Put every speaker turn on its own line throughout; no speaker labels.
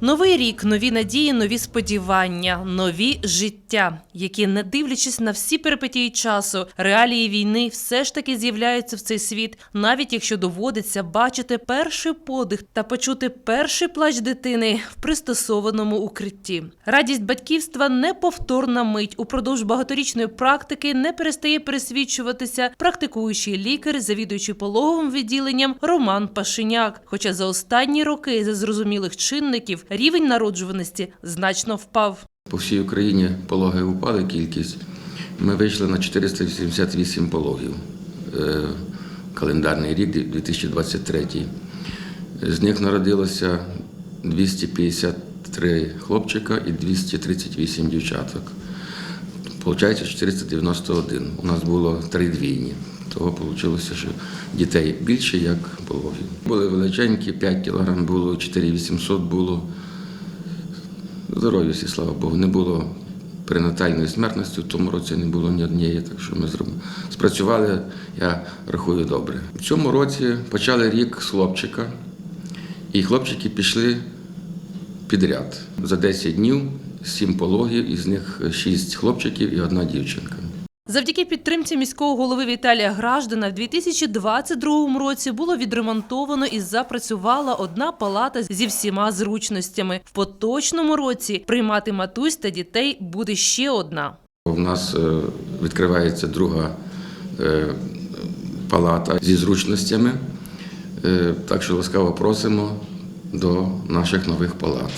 Новий рік, нові надії, нові сподівання, нові життя, які, не дивлячись на всі перипетії часу, реалії війни, все ж таки з'являються в цей світ, навіть якщо доводиться бачити перший подих та почути перший плач дитини в пристосованому укритті. Радість батьківства неповторна мить. Упродовж багаторічної практики не перестає пересвідчуватися практикуючий лікар, завідуючий пологовим відділенням Роман Пашиняк. Хоча за останні роки за зрозумілих чинників рівень народжуваності значно впав.
По всій Україні пологи упали кількість. Ми вийшли на 488 пологів. Е, Календарний рік 2023. З них народилося 253 хлопчика і 238 дівчаток. Получається 491. У нас було три двійні. Того вийшло, що дітей більше, як пологів. Були величенькі, 5 кг було, 4800 було. Здорові всі, слава Богу, не було перинатальної смертності, в тому році не було ні однієї, так що ми зробили. спрацювали, я рахую добре. В цьому році почали рік з хлопчика, і хлопчики пішли підряд. За 10 днів 7 пологів, із них 6 хлопчиків і одна дівчинка.
Завдяки підтримці міського голови Віталія Граждана в 2022 році було відремонтовано і запрацювала одна палата зі всіма зручностями. В поточному році приймати матусь та дітей буде ще одна.
У нас е, відкривається друга е, палата зі зручностями, Е, так що ласкаво просимо до наших нових палат.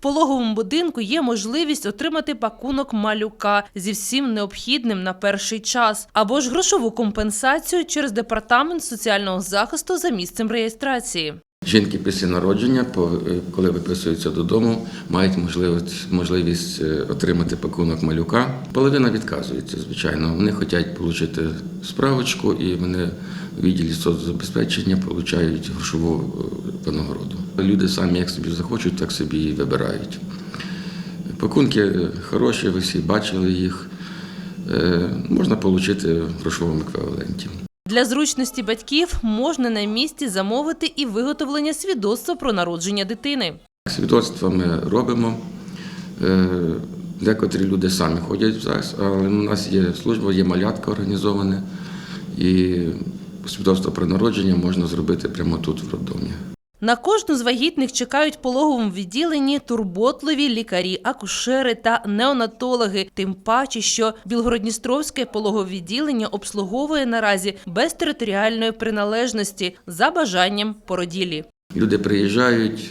Пологовому будинку є можливість отримати пакунок малюка зі всім необхідним на перший час або ж грошову компенсацію через департамент соціального захисту за місцем реєстрації.
Жінки після народження, е, коли виписуються додому, мають можливість, можливість е, отримати пакунок малюка. Половина відказується, звичайно. Вони хочуть отримати справочку, і вони відділі соцзабезпечення отримують грошову е, винагороду. Люди самі як собі захочуть, так собі і вибирають. Пакунки е, хороші, ви всі бачили їх. Е, Можна отримати в грошовому еквіваленті.
Для зручності батьків можна на місці замовити і виготовлення свідоцтва про народження дитини.
Свідоцтва ми робимо. Декотрі люди самі ходять в ЗАГС, але у нас є служба, є малятка організована, і свідоцтво про народження можна зробити прямо тут, в роддомі.
На кожну з вагітних чекають в пологовому відділенні турботливі лікарі, акушери та неонатологи. Тим паче, що Білгородністровське пологове відділення обслуговує наразі без територіальної приналежності за бажанням породілі.
Люди приїжджають,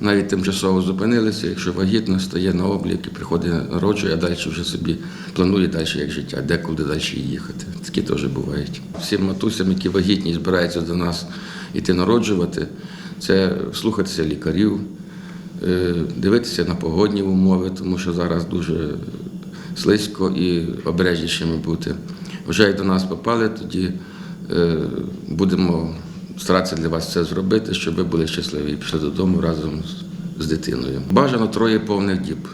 навіть тимчасово зупинилися, якщо вагітно стає на облік і приходить народжує, а далі вже собі планує далі як життя, де куди далі їхати. Такі теж бувають. Всім матусям, які вагітні збираються до нас іти народжувати, це слухатися лікарів, е, дивитися на погодні умови, тому що зараз дуже слизько і обережнішими бути. Вже як до нас попали, тоді е, будемо старатися для вас це зробити, щоб ви були щасливі і пішли додому разом з, з дитиною. Бажано троє повних діб,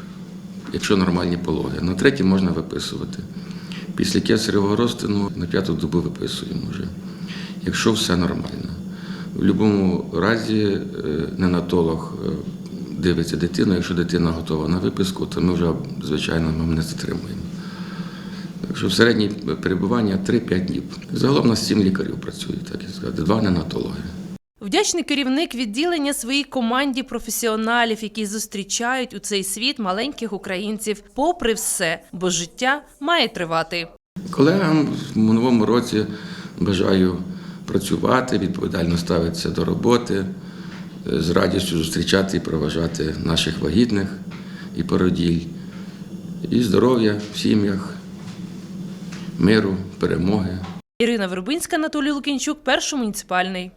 якщо нормальні пологи. На третій можна виписувати. Після кесаревого розтину на п'яту добу виписуємо вже, якщо все нормально. В будь-якому разі е, ненатолог е, дивиться дитину. Якщо дитина готова на виписку, то ми вже, звичайно, ми не затримуємо. Так що в середнє перебування 3-5 днів. Загалом у нас 7 лікарів працює, так і сказати, два ненатологи.
Вдячний керівник відділення своїй команді професіоналів, які зустрічають у цей світ маленьких українців, попри все, бо життя має тривати.
Колегам в новому році бажаю працювати, відповідально ставитися до роботи, з радістю зустрічати і проважати наших вагітних і породіль, і здоров'я в сім'ях, миру, перемоги.
Ірина Вербинська, Анатолій Лукінчук, перший муніципальний.